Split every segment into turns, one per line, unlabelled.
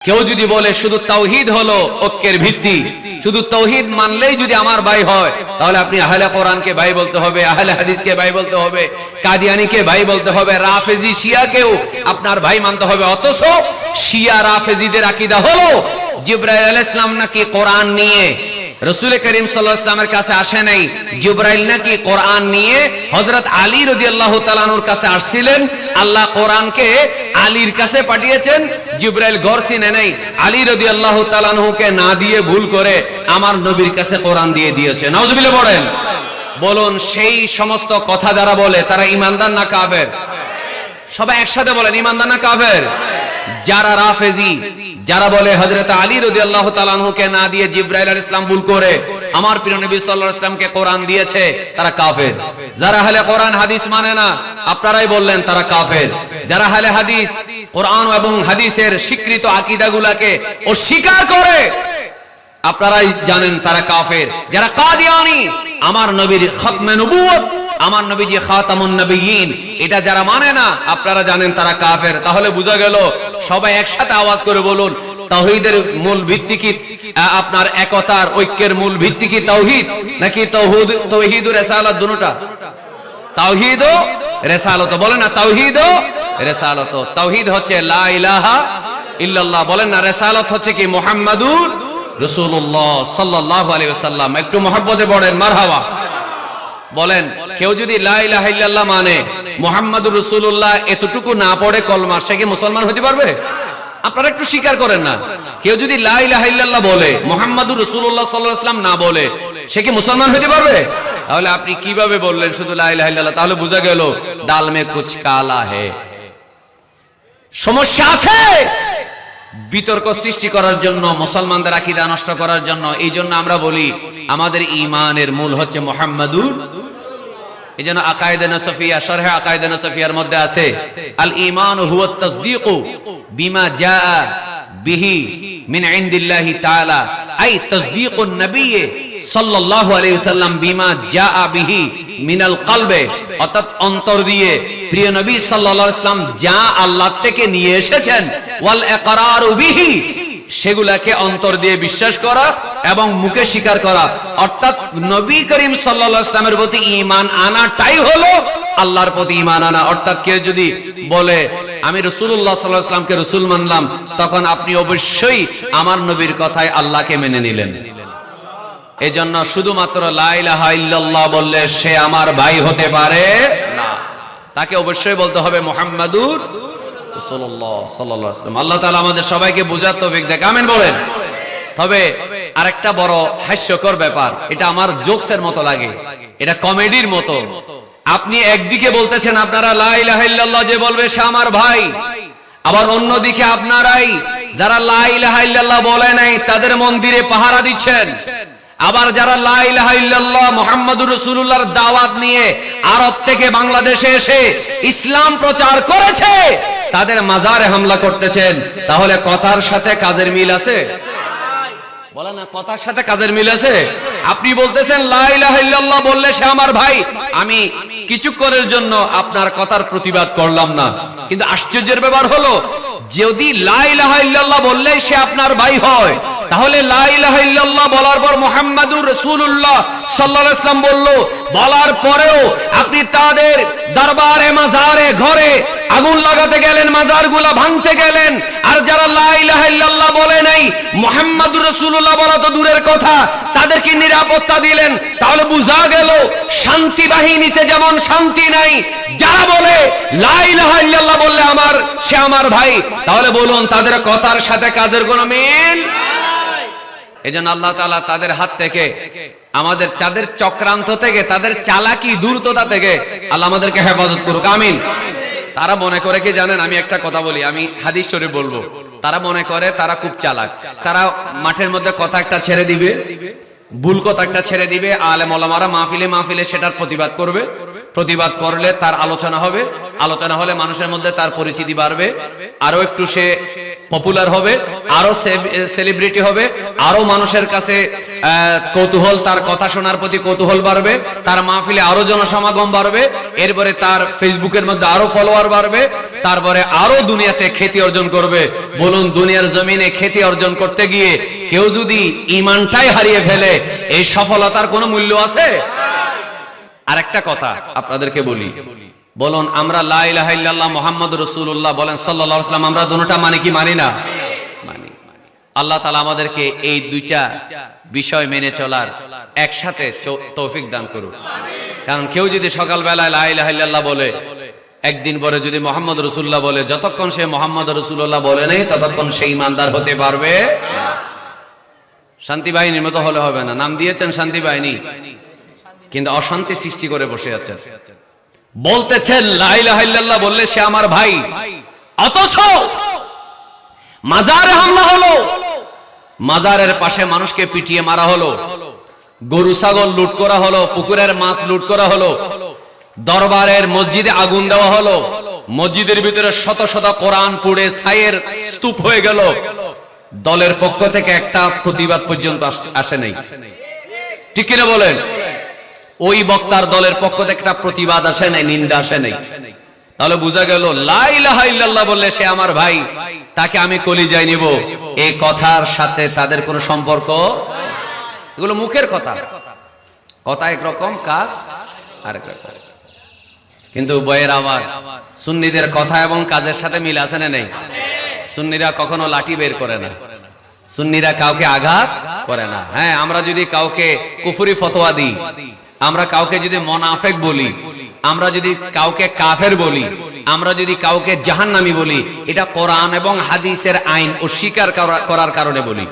কেউ যদি বলে শুধু তৌহিদ হলো ঐক্যের ভিত্তি, শুধু তৌহিদ মানলেই যদি আমার ভাই হয়, তাহলে আপনি আহলে কোরআনকে ভাই বলতে হবে, আহলে হাদিসকে ভাই বলতে হবে, কাদিয়ানিকে ভাই বলতে হবে, রাফেজি, শিয়াকেও আপনার ভাই মানতে হবে। অথচ শিয়া রাফেজিদের আকিদা হলো জিব্রাইল আলাইহিস ইসলাম নাকি কোরআন নিয়ে রসুল করিম সাল্লাহ ইসলামের কাছে আসে নাই। জিব্রাইল নাকি কোরআন নিয়ে হজরত আলী রদি আল্লাহ তালানুর কাছে আসছিলেন। আল্লাহ কোরআনকে আলীর কাছে পাঠিয়েছেন। জিব্রাইল চিনে নেই। আলী রদি আল্লাহ তালানহুকে না দিয়ে ভুল করে আমার নবীর কাছে কোরআন দিয়ে দিয়েছে। নজবিলে পড়েন। বলুন, সেই সমস্ত কথা যারা বলে, তারা ইমানদার না কাফের? সবাই একসাথে বলেন ইমানদার না কাফের? যারা রাফেজি, যারা বলে হজরত আলী রদি আল্লাহ তালানহুকে না দিয়ে জিব্রাইল ইসলাম ভুল করে, আমার প্রিয় নবী সাল্লাহ ইসলামকে কোরআন দিয়েছে, তারা কাফের। যারা হলে কোরআন, হাদিস মানে না, আপনারাই বললেন তারা কাফের। যারা হলে হাদিস, কোরআন এবং হাদিসের স্বীকৃত আকিদাগুলাকে অস্বীকার করে, আপনারাই জানেন তারা কাফের। যারা কাদিয়ানি, আমার নবীর খতমে নবুয়ত আমার নবী যে খাতামুন নবীন এটা যারা মানে না, আপনারা জানেন তারা কাফের। তাহলে বোঝা গেল, সবাই একসাথে আওয়াজ করে বলুন, তাওহীদের মূল ভিত্তি কি? আপনার একতার ঐক্যের মূল ভিত্তি কি তাওহীদ? নাকি দুটোটা? ও না ও হচ্ছে লা ইলাহা ইল্লাল্লাহ। বলেন না হচ্ছে কি মুহাম্মাদুর রাসূলুল্লাহ সাল্লাল্লাহু আলাইহি ওয়াসাল্লাম। একটু মহব্বতে পড়েন, মারহাবা। বলেন, কেউ যদি লা মানে মুহাম্মাদুর রাসূলুল্লাহ এতটুকু না পড়ে কলমা, সে কি মুসলমান হতে পারবে? আপনারা একটু স্বীকার করেন না। কেউ যদি লা বলে সাল্লাল্লাহু আলাইহি ওয়াসাল্লাম না বলে, সে কি মুসলমান হতে পারবে? তাহলে আপনি কীভাবে বললেন শুধু লা ইলাহা ইল্লাল্লাহ? তাহলে বোঝা গেল, ডাল মে কুছ কালা হে। সমস্যা আছে? বিতর্ক সৃষ্টি করার জন্য, মুসলমানদের আকিদা নষ্ট করার জন্য, এই জন্য আমরা বলি, আমাদের ইমানের মূল হচ্ছে মোহাম্মদুর এই জন্য আকায়দে নসফিয়া শরহে আকায়দে নসফিয়ার মধ্যে আছে, আল ইমান বিমা জাআ বিহি মিন ইনদিল্লাহি তাআলা, আই তাসদীকুন নবী সাল্লাল্লাহু আলাইহি ওয়াসাল্লাম বিমা জাআ বিহি মিনাল কলবে, অর্থাৎ অন্তর দিয়ে। প্রিয় নবী সাল্লাল্লাহু ওয়াসাল্লাম যা আল্লাহ থেকে নিয়ে এসেছেন, ওয়াল ইকরারু বিহি, সেগুলাকে অন্তর দিয়ে বিশ্বাস করা এবং মুখে স্বীকার করা। অর্থাৎ নবী করিম সাল্লাল্লাহু ইসলামের প্রতি ঈমান আনাটাই হলো আল্লাহর প্রতি ঈমান আনা। অর্থাৎ কেউ যদি বলে, আমি রাসূলুল্লাহ সাল্লাল্লাহু ইসলামকে রাসূল মানলাম তখন আপনি অবশ্যই আমার নবীর কথায় আল্লাহকে মেনে নিলেন। এজন্য শুধুমাত্র লা ইলাহা ইল্লাল্লাহ বললে সে আমার ভাই হতে পারে না। তাকে অবশ্যই বলতে হবে মুহাম্মাদুর আল্লাহ তাআলা আমাদের সবাইকে বুঝার তৌফিক বলেন। তবে আরেকটা বড় হাস্যকর ব্যাপার, এটা আমার জোকসের মতো লাগে। এটা কমেডির মতো। আপনি একদিকে বলতেছেন, আপনারা লা ইলাহা ইল্লাল্লাহ যে বলবে সে আমার ভাই। আবার অন্যদিকে আপনারাই, যারা লা ইলাহা ইল্লাল্লাহ বলে নাই, তাদের মন্দিরে পাহারা দিচ্ছেন। আবার যারা লা ইলাহা ইল্লাল্লাহ দাওয়াত নিয়ে আরব থেকে বাংলাদেশে এসে ইসলাম প্রচার করেছে, তাদের মাজারে হামলা করতেছেন। তাহলে কথার সাথে কাজের মিল আছে? বলে না, কথার সাথে কাজের মিল আছে? আপনি বলতেছেন, লা বললে সে আমার ভাই। আমি কিছুক্ষণের জন্য আপনার কথার প্রতিবাদ করলাম না। কিন্তু আশ্চর্যের ব্যাপার হলো, যদি লা ইলাহা ইল্লাল্লাহ বললেই সে আপনার ভাই হয় তাহলে বলার পর মুহাম্মাদুর রাসূলুল্লাহ সাল্লাল্লাহু আলাইহি ওয়াসাল্লাম বলল, বলার পরেও আপনি তাদের দরবারে, মাজারে, ঘরে আগুন লাগাতে গেলেন, মাজারগুলা ভাঙতে গেলেন। আর যারা লা ইলাহা ইল্লাল্লাহ বলে নাই, মুহাম্মাদুর রাসূলুল্লাহ বলা তো দূরের কথা, তাদেরকে নিরাপত্তা দিলেন। তাহলে বোঝা গেল, শান্তি বাহিনীতে যেমন শান্তি নাই, যারা বলে লা ইলাহা ইল্লাল্লাহ বললে আমার, সে আমার ভাই। তাহলে বলুন, তাদের কথার সাথে কাজের কোনো মিল? এই জন্য আল্লাহ তাআলা তাদের হাত থেকে, আমাদের তাদের চক্রান্ত থেকে, তাদের চালাকি দূরততা থেকে আল্লাহ আমাদেরকে হেফাজত করুক, আমিন। তারা মনে করে কি জানেন? আমি একটা কথা বলি, আমি হাদিস শরীফ বলব। তারা মনে করে তারা খুব চালাক। তারা মাঠের মধ্যে কথা একটা ছেড়ে দিবে, ভুল কথা একটা ছেড়ে দিবে, আলেম ওলামারা মাহফিলে মাহফিলে সেটার প্রতিবাদ করবে। প্রতিবাদ করলে তার আলোচনা হবে। আলোচনা হলে মানুষের মধ্যে তার পরিচিতি বাড়বে, আরও একটু সে পপুলার হবে, আরও সেলিব্রিটি হবে, আরও মানুষের কাছে কৌতূহল, তার কথা শোনার প্রতি কৌতূহল বাড়বে, তার মাহফিলে আরও জনসমাগম বাড়বে, এরপরে তার ফেসবুকের মধ্যে আরও ফলোয়ার বাড়বে, তারপরে আরও দুনিয়াতে খ্যাতি অর্জন করবে। বলুন, দুনিয়ার জমিনে খ্যাতি অর্জন করতে গিয়ে কেউ যদি ইমানটাই হারিয়ে ফেলে, এই সফলতার কোনো মূল্য আছে? আরেকটা কথা আপনাদেরকে বলি বলুন, আমরা লা ইলাহা ইল্লাল্লাহ মুহাম্মদ রাসূলুল্লাহ বলেন আলাইহি আমরা দুটোটা মানে কি মানি না? আল্লাহ তাআলা আমাদেরকে এই দুইটা বিষয় মেনে চলার একসাথে তৌফিক দান করুন। কারণ কেউ যদি সকালবেলায় লা ইলাহা ইল্লাল্লাহ বলে, একদিন পরে যদি মোহাম্মদ রসুল্লাহ বলে, যতক্ষণ সে মোহাম্মদ রসুল্লাহ বলে নেই, ততক্ষণ সে ইমানদার হতে পারবে শান্তি বাহিনীর মতো হলে হবে না। নাম দিয়েছেন শান্তি বাহিনী। কিন্তু অশান্তি সৃষ্টি করে বসে আছেন। বলতেছেন লাইলাহাল্লাহ বললে সে আমার ভাই। অথচ মাজারে হামলা হলো। মাজারের পাশে মানুষকে পিটিয়ে মারা হলো। গরু, ছাগল লুট করা হলো। পুকুরের মাছ লুট করা হলো। দরবারের মসজিদে আগুন দেওয়া হলো। মসজিদের ভিতরে শত শত কোরআন পুড়ে ছাইয়ের স্তূপ হয়ে গেল। দলের পক্ষ থেকে একটা প্রতিবাদ পর্যন্ত আস- নাই। ঠিক কিনা বলেন? ওই বক্তার দলের পক্ষ থেকে একটা প্রতিবাদ আসে নাই, নিন্দা আসে নাই। তাহলে বোঝা গেল লাইলাহা ইল্লাল্লাহ বললে সে আমার ভাই, তাকে আমি কলিজায় নিব। এই কথার সাথে তাদের কোনো সম্পর্ক? এগুলো মুখের কথা। কথা একরকম, কাজ আরেক রকম। কিন্তু বইয়ের আমার সুন্নিদের কথা এবং কাজের সাথে মিল আছে না নেই? সুন্নিরা কখনো লাঠি বের করে না। সুন্নিরা কাউকে আঘাত করে না। হ্যাঁ আমরা যদি কাউকে কুফুরি ফতোয়া দিই আমরা কাউকে যদি মনাফেক বলি, আমরা যদি কাউকে কাফের বলি, আমরা যদি কাউকে জাহান্নামি বলি, এটা কোরআন এবং হাদিসের আইন অস্বীকার করা- করার কারণে বলি।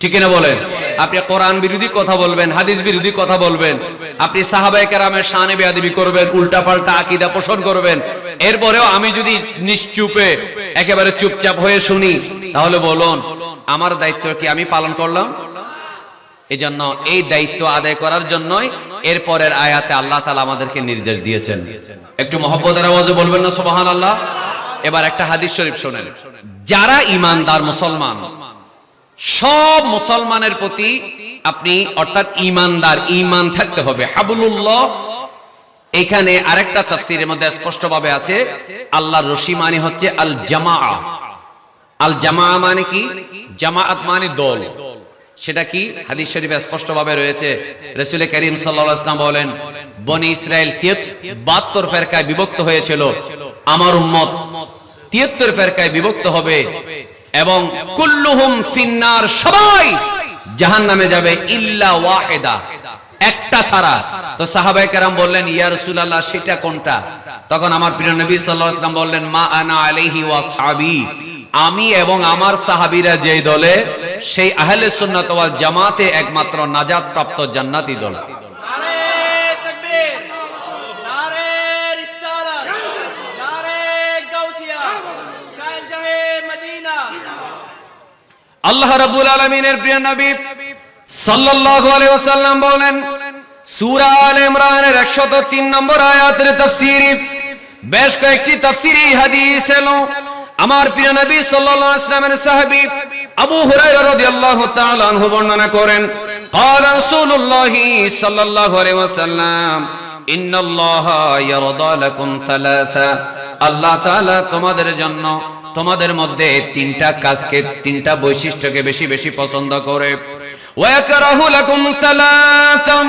ঠিক না বলেন? আপনি কোরআন বিরোধী কথা বলবেন, হাদিস বিরোধী কথা বলবেন, আপনি সাহাবায়ে কেরামের শানে বেয়াদবি করবেন উল্টা পাল্টা আকীদা পোষণ করবেন। এরপরেও আমি যদি নিশ্চুপে, একেবারে চুপচাপ হয়ে শুনি, তাহলে বলুন, আমার দায়িত্ব কি আমি পালন করলাম? এই জন্য এই দায়িত্ব আদায় করার জন্যই এরপরের আয়াতে আল্লাহ তালা আমাদেরকে নির্দেশ দিয়েছেন। একটু মহব্বতের আওয়াজে বলবেন না সুবহান আল্লাহ এবার একটা হাদিস শরীফ শোনেন। যারা ইমানদার মুসলমান, সব মুসলমানের প্রতি আপনি অর্থাৎ ইমানদার ইমান থাকতে হবে। হাবুলুল্লাহ, এখানে আরেকটা তাফসিরের মধ্যে স্পষ্টভাবে আছে, আল্লাহর রশি মানে হচ্ছে আল জামা আল জামা মানে কি? জামাআত মানে দল। সেটা কি? হাদিস শরীফে স্পষ্টভাবে রয়েছে। রসুল করিম ওয়াসাল্লাম বলেন, বনি ইসরাইল 72 ফেরকায় বিভক্ত হয়েছিল। আমার উম্মত 73 ফেরকায় বিভক্ত হবে এবং কুল্লুহুম ফিন্নার সবাই জাহান্নামে যাবে ইল্লা ওয়াহিদা, একটা সারা তো সাহাবায়ে কেরাম বললেন, ইয়া রাসূলুল্লাহ, সেটা কোনটা? তখন আমার প্রিয় নবী ওয়াসাল্লাম বললেন, মা আনা আলাইহি ওয়া আসহাবি। আমি এবং আমার সাহাবিরা যে দলে, সেই আহলে সুন্নাত জামাতে একমাত্র নাজাত প্রাপ্ত জান্নাতি দল। আল্লাহ রাব্বুল আলামিনের প্রিয় নবী সাল্লাল্লাহু বলেন, সূরা আলে ইমরানের 103 নম্বর আয়াতের তাফসীরে, বেশ কয়েকটি তাফসীরি হাদিস এলো। আমার প্রিয় নবী সাল্লাল্লাহু আলাইহি ওয়াসাল্লামের সাহাবী আবু হুরায়রা রাদিয়াল্লাহু তাআলা আনহু বর্ণনা করেন قال رسول الله صلى الله عليه وسلم ان الله يرضى لكم ثلاثه আল্লাহ তাআলা তোমাদের জন্য তোমাদের মধ্যে তিনটা কাজকে তিনটা বৈশিষ্ট্যকে বেশি বেশি পছন্দ করে ওয়াকরাহু লাকুম সালাসাম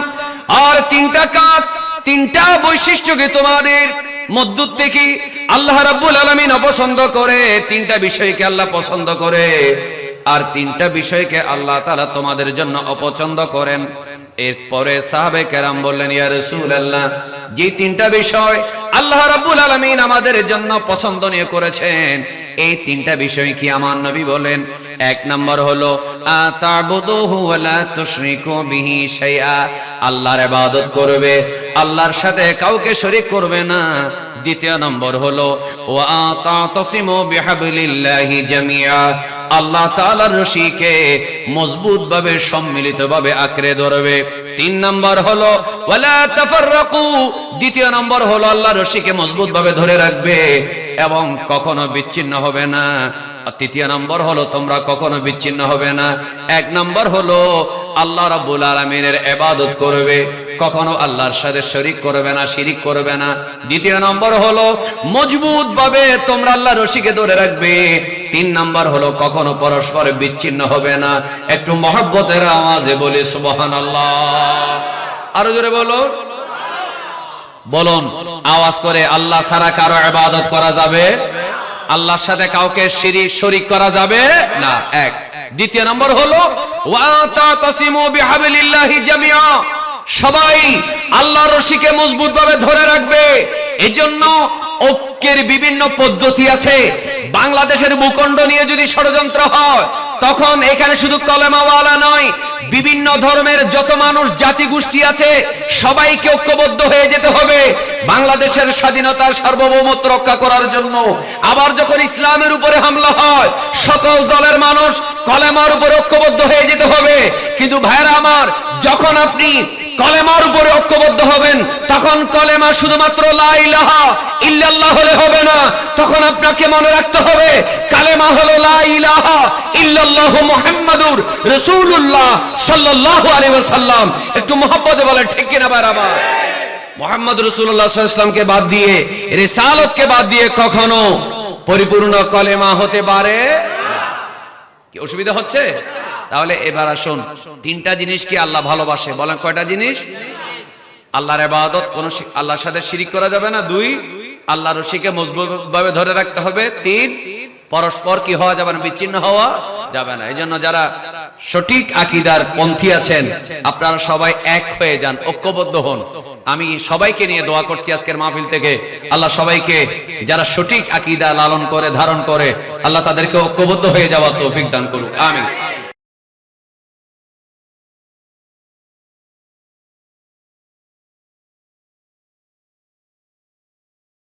আর তিনটা কাজ তিনটা বৈশিষ্ট্যকে তোমাদের মধ্য থেকে আল্লাহ রাব্বুল আলামিন অপছন্দ করে, তিনটা বিষয়কে আল্লাহ পছন্দ করে। আর তিনটা বিষয়কে আল্লাহ তাআলা তোমাদের জন্য অপছন্দ করেন। এরপরে সাহাবে কেরাম বললেন, ইয়া রাসূলুল্লাহ, যে তিনটা বিষয় আল্লাহ রাব্বুল আলামিন আমাদের জন্য পছন্দনীয় করেছেন, এই তিনটা বিষয় কি আমার নবী বলেন? এক নম্বর হলো আল্লাহর ইবাদত করবে, আল্লাহর সাথে কাউকে শরীক করবে না। দ্বিতীয় নম্বর হলো আতাতাসিমু বিহাবলিল্লাহি জামিআ। আল্লাহ তাআলার রশিকে মজবুত ভাবে সম্মিলিত ভাবে আঁকড়ে ধরবে। তিন নম্বর হলো দ্বিতীয় নম্বর হলো আল্লাহ রশিকে মজবুত ভাবে ধরে রাখবে। এবং কখনো বিচ্ছিন্ন হবে না। তৃতীয় নম্বর হলো, তোমরা কখনো বিচ্ছিন্ন হবে না। এক নম্বর হলো, আল্লাহ রাব্বুল আলামিনের ইবাদত করবে। কখনো আল্লাহর সাথে শরিক করবে না, শিরিক করবে না। দ্বিতীয় নম্বর হলো মজবুত ভাবে তোমরা আল্লাহ রশিকে ধরে রাখবে। তিন নম্বর হলো, কখনো পরস্পরে বিচ্ছিন্ন হবে না। একটু মহব্বতের আওয়াজে বলি, সুবহানাল্লাহ। আরও জোরে বলো। বলুন, আওয়াজ করে আল্লাহ ছাড়া কারও ইবাদত করা যাবে? আল্লাহর সাথে কাউকে শিরিক শরিক করা যাবে? না, এক। দ্বিতীয় নম্বর হলো সবাই আল্লাহর রশিকে মজবুত ভাবে ধরে রাখবে। এজন্য ঐক্যের বিভিন্ন পদ্ধতি আছে। বাংলাদেশের ভূখণ্ড নিয়ে যদি ষড়যন্ত্র হয় তখন এখানে শুধু কলেমাওয়ালা নয়, বিভিন্ন ধর্মের যত মানুষ, জাতি গোষ্ঠী আছে সবাইকে ঐক্যবদ্ধ হয়ে যেতে হবে। বাংলাদেশের স্বাধীনতার সার্বভৌমত্ব রক্ষা করার জন্য আবার যখন ইসলামের উপরে হামলা হয়, সকল দলের মানুষ কলেমার উপরে ঐক্যবদ্ধ হয়ে যেতে হবে। কিন্তু ভাইরা আমার যখন আপনি কলেমার উপরে ঐক্যবদ্ধ হবেন, তখন কলেমা শুধুমাত্র হলে হবে না, তখন আপনাকে মনে রাখতে হবে, কালেমা হলো একটু ঠিক কিনা আমার মোহাম্মদ বাদ দিয়ে বাদ দিয়ে কখনো পরিপূর্ণ কলেমা হতে পারে? কি অসুবিধা হচ্ছে? তাহলে এবার আসুন, তিনটা জিনিস কি আল্লাহ ভালোবাসে। বলেন কয়টা জিনিস? আল্লাহর ইবাদত, কোন আল্লাহর সাথে শিরিক করা যাবে না। দুই, আল্লাহ রশিকে মজবুত ভাবে ধরে রাখতে হবে। তিন, পরস্পর কি হওয়া যাবে না, বিচ্ছিন্ন হওয়া যাবে না। এই জন্য যারা সঠিক আকিদার পন্থী আছেন, আপনারা সবাই এক হয়ে যান, ঐক্যবদ্ধ হন। আমি সবাইকে নিয়ে দোয়া করছি আজকের মাহফিল থেকে। আল্লাহ সবাইকে যারা সঠিক আকিদা লালন করে, ধারণ করে, আল্লাহ তাদেরকে ঐক্যবদ্ধ হয়ে যাওয়া তৌফিক দান করুক। আমিন।